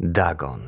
Dagon.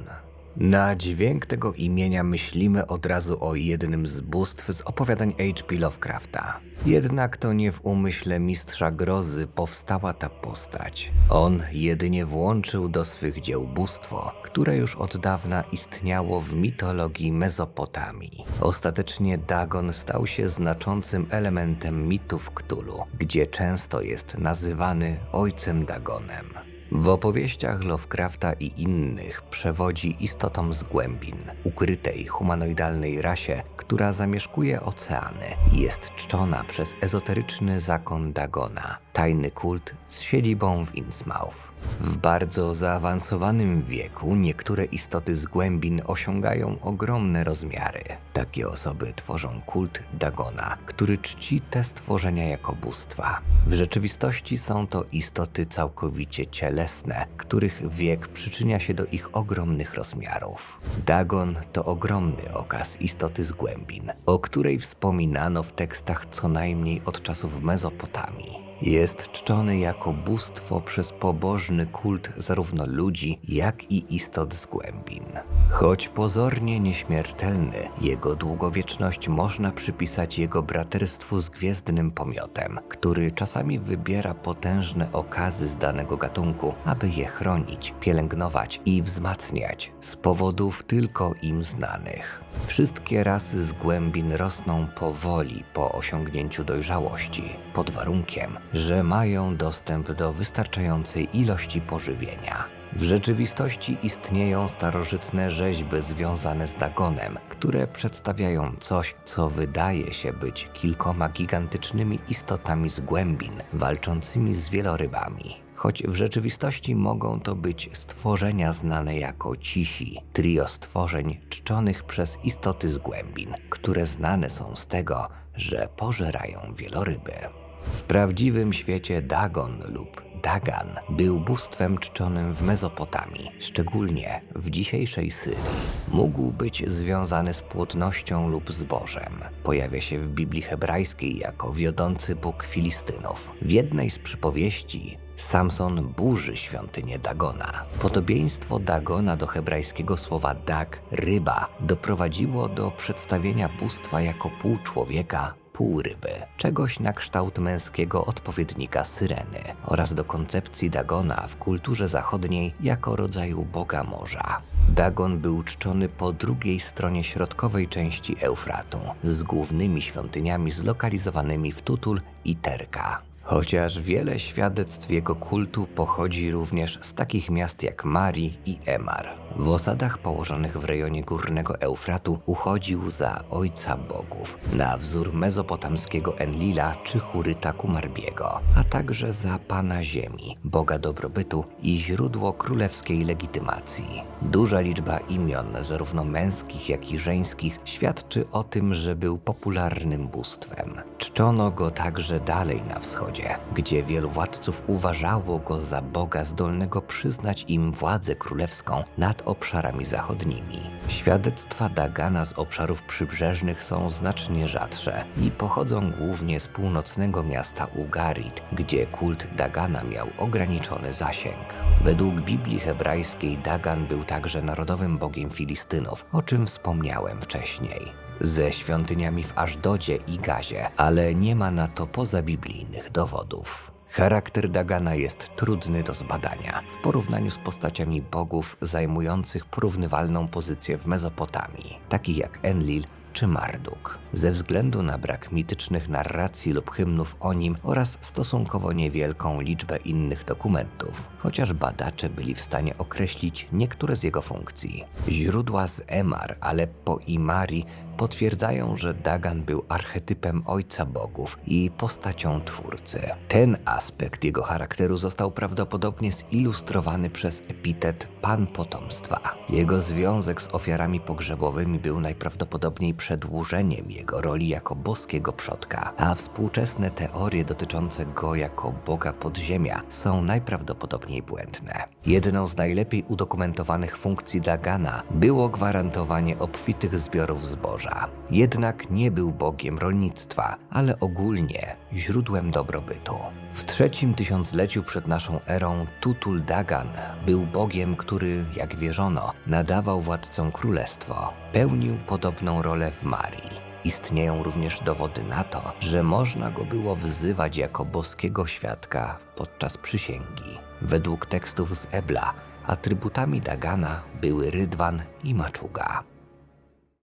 Na dźwięk tego imienia myślimy od razu o jednym z bóstw z opowiadań H.P. Lovecrafta. Jednak to nie w umyśle mistrza grozy powstała ta postać. On jedynie włączył do swych dzieł bóstwo, które już od dawna istniało w mitologii Mezopotamii. Ostatecznie Dagon stał się znaczącym elementem mitów Cthulhu, gdzie często jest nazywany ojcem Dagonem. W opowieściach Lovecrafta i innych przewodzi istotom z głębin, ukrytej humanoidalnej rasie, która zamieszkuje oceany i jest czczona przez ezoteryczny zakon Dagona, tajny kult z siedzibą w Innsmouth. W bardzo zaawansowanym wieku niektóre istoty z głębin osiągają ogromne rozmiary. Takie osoby tworzą kult Dagona, który czci te stworzenia jako bóstwa. W rzeczywistości są to istoty całkowicie cielesne, których wiek przyczynia się do ich ogromnych rozmiarów. Dagon to ogromny okaz istoty z głębin, o której wspominano w tekstach co najmniej od czasów Mezopotamii. Jest czczony jako bóstwo przez pobożny kult zarówno ludzi, jak i istot z głębin. Choć pozornie nieśmiertelny, jego długowieczność można przypisać jego braterstwu z gwiezdnym pomiotem, który czasami wybiera potężne okazy z danego gatunku, aby je chronić, pielęgnować i wzmacniać z powodów tylko im znanych. Wszystkie rasy z głębin rosną powoli po osiągnięciu dojrzałości, pod warunkiem, że mają dostęp do wystarczającej ilości pożywienia. W rzeczywistości istnieją starożytne rzeźby związane z Dagonem, które przedstawiają coś, co wydaje się być kilkoma gigantycznymi istotami z głębin, walczącymi z wielorybami. Choć w rzeczywistości mogą to być stworzenia znane jako cisi, trio stworzeń czczonych przez istoty z głębin, które znane są z tego, że pożerają wieloryby. W prawdziwym świecie Dagon lub Dagan był bóstwem czczonym w Mezopotamii, szczególnie w dzisiejszej Syrii. Mógł być związany z płodnością lub zbożem. Pojawia się w Biblii hebrajskiej jako wiodący bóg Filistynów. W jednej z przypowieści Samson burzy świątynię Dagona. Podobieństwo Dagona do hebrajskiego słowa dag, ryba, doprowadziło do przedstawienia bóstwa jako pół człowieka, pół ryby, czegoś na kształt męskiego odpowiednika syreny oraz do koncepcji Dagona w kulturze zachodniej jako rodzaju boga morza. Dagon był czczony po drugiej stronie środkowej części Eufratu, z głównymi świątyniami zlokalizowanymi w Tutul i Terka. Chociaż wiele świadectw jego kultu pochodzi również z takich miast jak Mari i Emar. W osadach położonych w rejonie górnego Eufratu uchodził za ojca bogów, na wzór mezopotamskiego Enlila czy Huryta Kumarbiego, a także za pana ziemi, boga dobrobytu i źródło królewskiej legitymacji. Duża liczba imion, zarówno męskich, jak i żeńskich, świadczy o tym, że był popularnym bóstwem. Czczono go także dalej na wschodzie, gdzie wielu władców uważało go za boga zdolnego przyznać im władzę królewską nad obszarami zachodnimi. Świadectwa Dagana z obszarów przybrzeżnych są znacznie rzadsze i pochodzą głównie z północnego miasta Ugarit, gdzie kult Dagana miał ograniczony zasięg. Według Biblii hebrajskiej Dagan był także narodowym bogiem Filistynów, o czym wspomniałem wcześniej ze świątyniami w Ażdodzie i Gazie, ale nie ma na to pozabiblijnych dowodów. Charakter Dagana jest trudny do zbadania w porównaniu z postaciami bogów zajmujących porównywalną pozycję w Mezopotamii, takich jak Enlil czy Marduk, ze względu na brak mitycznych narracji lub hymnów o nim oraz stosunkowo niewielką liczbę innych dokumentów, chociaż badacze byli w stanie określić niektóre z jego funkcji. Źródła z Emar, Aleppo i Mari potwierdzają, że Dagan był archetypem ojca bogów i postacią twórcy. Ten aspekt jego charakteru został prawdopodobnie zilustrowany przez epitet pan potomstwa. Jego związek z ofiarami pogrzebowymi był najprawdopodobniej przedłużeniem jego roli jako boskiego przodka, a współczesne teorie dotyczące go jako boga podziemia są najprawdopodobniej błędne. Jedną z najlepiej udokumentowanych funkcji Dagana było gwarantowanie obfitych zbiorów zboża. Jednak nie był bogiem rolnictwa, ale ogólnie źródłem dobrobytu. W trzecim tysiącleciu przed naszą erą Tutul Dagan był bogiem, który, jak wierzono, nadawał władcom królestwo. Pełnił podobną rolę w Marii. Istnieją również dowody na to, że można go było wzywać jako boskiego świadka podczas przysięgi. Według tekstów z Ebla atrybutami Dagana były rydwan i maczuga.